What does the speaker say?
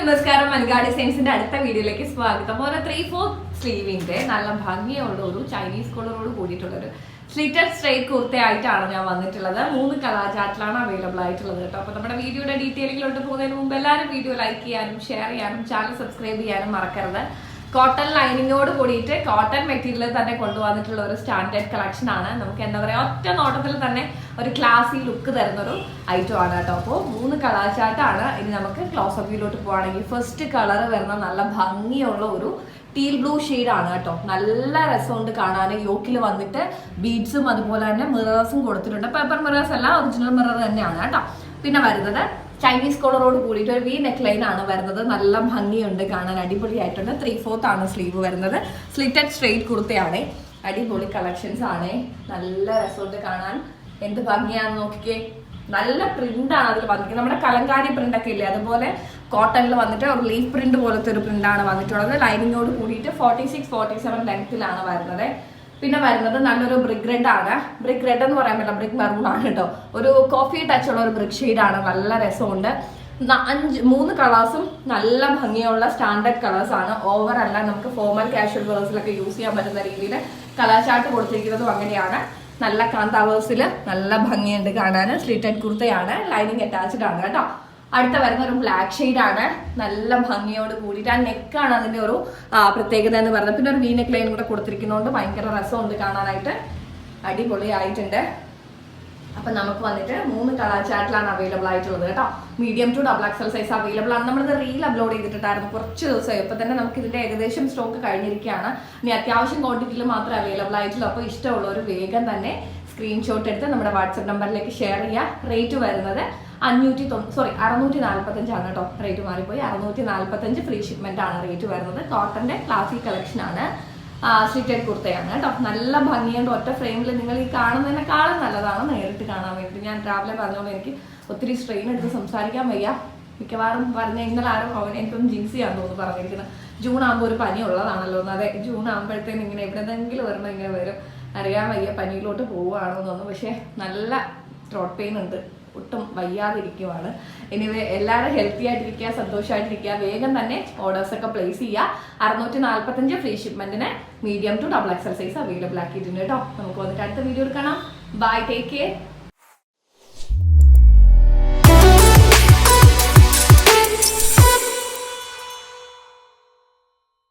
നമസ്കാരം. മൻഗാടി സയൻസിന്റെ അടുത്ത വീഡിയോയിലേക്ക് സ്വാഗതം. ഓരോ ത്രീ ഫോർ സ്ലീവിന്റെ നല്ല ഭംഗിയുള്ള ഒരു ചൈനീസ് കളറോട് കൂടിയിട്ടുള്ള ഒരു സ്ലിറ്റഡ് സ്ട്രൈറ്റ് കുർത്തയായിട്ടാണ് ഞാൻ വന്നിട്ടുള്ളത്. മൂന്ന് കളർ ചാർട്ടിലാണ് അവൈലബിൾ ആയിട്ടുള്ളത് കേട്ടോ. അപ്പൊ നമ്മുടെ വീഡിയോയുടെ ഡീറ്റെയിലിങ്ങിലോട്ട് പോകുന്നതിന് മുമ്പ് എല്ലാവരും വീഡിയോ ലൈക്ക് ചെയ്യാനും ഷെയർ ചെയ്യാനും ചാനൽ സബ്സ്ക്രൈബ് ചെയ്യാനും മറക്കരുത്. കോട്ടൺ ലൈനിങ്ങോട് കൂടിയിട്ട് കോട്ടൺ മെറ്റീരിയൽ തന്നെ കൊണ്ടുവന്നിട്ടുള്ള ഒരു സ്റ്റാൻഡേർഡ് കളക്ഷൻ ആണ്. നമുക്ക് എന്താ പറയാ ഒറ്റ നോട്ടത്തിൽ തന്നെ ഒരു ക്ലാസി ലുക്ക് തരുന്ന ഒരു ഐറ്റം ആണ് കേട്ടോ. അപ്പോൾ മൂന്ന് കളർ ചാർട്ടാണ് ഇനി നമുക്ക് ക്ലോസ് അപ്പിയിലോട്ട് പോവാണെങ്കിൽ ഫസ്റ്റ് കളർ വരുന്ന നല്ല ഭംഗിയുള്ള ഒരു ടീൽ ബ്ലൂ ആണ് കേട്ടോ. നല്ല രസമുണ്ട് കാണാൻ. യോക്കിൽ വന്നിട്ട് ബീഡ്സും അതുപോലെ തന്നെ മിറേഴ്സും കൊടുത്തിട്ടുണ്ട്. പേപ്പർ മിറേഴ്സ് അല്ല ഒറിജിനൽ മിറർ തന്നെയാണ് കേട്ടോ. പിന്നെ വരുന്നത് ചൈനീസ് കോളറോട് കൂടിയിട്ട് ഒരു വി നെക്ക് ലൈൻ ആണ് വരുന്നത്. നല്ല ഭംഗിയുണ്ട് കാണാൻ. അടിപൊളിയായിട്ടുണ്ട്. ത്രീ ഫോർത്ത് ആണ് സ്ലീവ് വരുന്നത്. സ്ലിറ്റഡ് സ്ട്രെയിറ്റ് കുർത്തയാണ്. അടിപൊളി കളക്ഷൻസ് ആണ്. നല്ല രസമുണ്ട് കാണാൻ. എന്ത് ഭംഗിയാണെന്ന് നോക്കിക്കേ. നല്ല പ്രിന്റ് ആണ് അതിൽ വന്നിരിക്കുന്നത്. നമ്മുടെ കലങ്കാരി പ്രിന്റ് ഒക്കെ ഇല്ലേ? അതുപോലെ കോട്ടണിൽ വന്നിട്ട് ഒരു ലീഫ് പ്രിന്റ് പോലത്തെ ഒരു പ്രിന്റ് ആണ് വന്നിട്ടുള്ളത്. ലൈനിങ്ങോട് കൂടിയിട്ട് ഫോർട്ടി സിക്സ് ഫോർട്ടി സെവൻ ലെങ്ത്തിലാണ് വരുന്നത്. പിന്നെ വരുന്നത് നല്ലൊരു ബ്രിക് റെഡ് ആണ്. ബ്രിക് റെഡ് എന്ന് പറയാൻ പറ്റില്ല ബ്രിക് മെറൂൺ ആണ് കേട്ടോ. ഒരു കോഫി ടച്ച് ഉള്ള ഒരു ബ്രിക് ഷെയ്ഡ് ആണ്. നല്ല രസമുണ്ട്. അഞ്ച് മൂന്ന് കളേഴ്സും നല്ല ഭംഗിയുള്ള സ്റ്റാൻഡേർഡ് കളേഴ്സ് ആണ്. ഓവർ അല്ല നമുക്ക് ഫോമൽ കാഷ്വൽ വേഴ്സിലൊക്കെ യൂസ് ചെയ്യാൻ പറ്റുന്ന രീതിയിൽ കളർ ചാർട്ട് കൊടുത്തിരിക്കുന്നതും അങ്ങനെയാണ്. നല്ല കാന്താവേഴ്സിൽ നല്ല ഭംഗിയുണ്ട് കാണാൻ സ്ലിറ്റഡ് കുർത്തയാണ് ലൈനിങ് അറ്റാച്ച്ഡ് ആണ് കേട്ടോ. അടുത്ത വരുന്ന ഒരു ബ്ലാക്ക് ആണ്. നല്ല ഭംഗിയോട് കൂടിയിട്ട് ആ നെക്കാണ് അതിന്റെ ഒരു പ്രത്യേകത എന്ന് പറയുന്നത്. പിന്നെ ഒരു വി ലൈൻ കൂടെ കൊടുത്തിരിക്കുന്നതുകൊണ്ട് ഭയങ്കര രസമുണ്ട് കാണാനായിട്ട്. അടിപൊളിയായിട്ടുണ്ട്. അപ്പൊ നമുക്ക് വന്നിട്ട് മൂന്ന് കളർ ചാറ്റിലാണ് അവൈലബിൾ ആയിട്ടുള്ളത് കേട്ടോ. Medium to double XL size available ആണ്. നമ്മളിത് റീൽ അപ്ലോഡ് ചെയ്തിട്ടുണ്ടായിരുന്നു കുറച്ച് ദിവസമായി. ഇപ്പൊ തന്നെ നമുക്ക് ഇതിന്റെ ഏകദേശം സ്റ്റോക്ക് കഴിഞ്ഞിരിക്കുകയാണ്. ഇനി അത്യാവശ്യം ക്വാണ്ടിറ്റിയിൽ മാത്രമേ അവൈലബിൾ ആയിട്ടുള്ളൂ. അപ്പോൾ ഇഷ്ടമുള്ളവർ വേഗം തന്നെ സ്ക്രീൻഷോട്ട് എടുത്ത് നമ്മുടെ വാട്സപ്പ് നമ്പറിലേക്ക് ഷെയർ ചെയ്യുക റേറ്റ് വരുന്നത് അഞ്ഞൂറ്റി സോറി അറുന്നൂറ്റി നാൽപ്പത്തഞ്ചാണ് കേട്ടോ. റേറ്റ് മാറിപ്പോയി. അറുന്നൂറ്റി നാൽപ്പത്തഞ്ച് ഫ്രീ ഷിപ്മെന്റ് ആണ് റേറ്റ് വരുന്നത്. കോട്ടന്റെ ക്ലാസിക് കളക്ഷൻ ആണ്. സ്ലിറ്റഡ് കുർത്തയാണ് കേട്ടോ. നല്ല ഭംഗിയുണ്ട്. ഒറ്റ ഫ്രെയിമിൽ നിങ്ങൾ ഈ കാണുന്നതിനേക്കാളും നല്ലതാണ് നേരിട്ട് കാണാൻ വേണ്ടി ഞാൻ രാവിലെ പറഞ്ഞോളൂ എനിക്ക് ഒത്തിരി സ്ട്രെയിൻ എടുത്ത് സംസാരിക്കാൻ വയ്യ. മിക്കവാറും പറഞ്ഞ ഇന്നലെ ആരും അവൻ എനിക്കൊന്നും ജിൻസിയാണെന്ന് തോന്നുന്നു പറഞ്ഞിരിക്കുന്നത് ജൂൺ ആകുമ്പോൾ ഒരു പനി ഉള്ളതാണല്ലോ. അതെ ജൂൺ ആകുമ്പോഴത്തേനും ഇങ്ങനെ എവിടെന്നെങ്കിലും വരണം ഇങ്ങനെ വരും. അറിയാൻ വയ്യ പനിയിലോട്ട് പോവുകയാണോ എന്ന് തോന്നുന്നു. പക്ഷേ നല്ല ത്രോട്ട് പെയിൻ ഉണ്ട്. ഒട്ടും വയ്യാതിരിക്കുവാണ്. എനിവേ എല്ലാവരും ഹെൽത്തി ആയിട്ടിരിക്കുക സന്തോഷമായിട്ടിരിക്കുക വേഗം തന്നെ ഓർഡേഴ്സ് ഒക്കെ പ്ലേസ് ചെയ്യുക. അറുന്നൂറ്റി നാല്പത്തഞ്ച് free ഷിപ്മെന്റിന് medium to double XL size available ആക്കിയിട്ടുണ്ട് കേട്ടോ. നമുക്ക് വന്നിട്ട് അടുത്ത വീഡിയോ കാണാം. Bye take care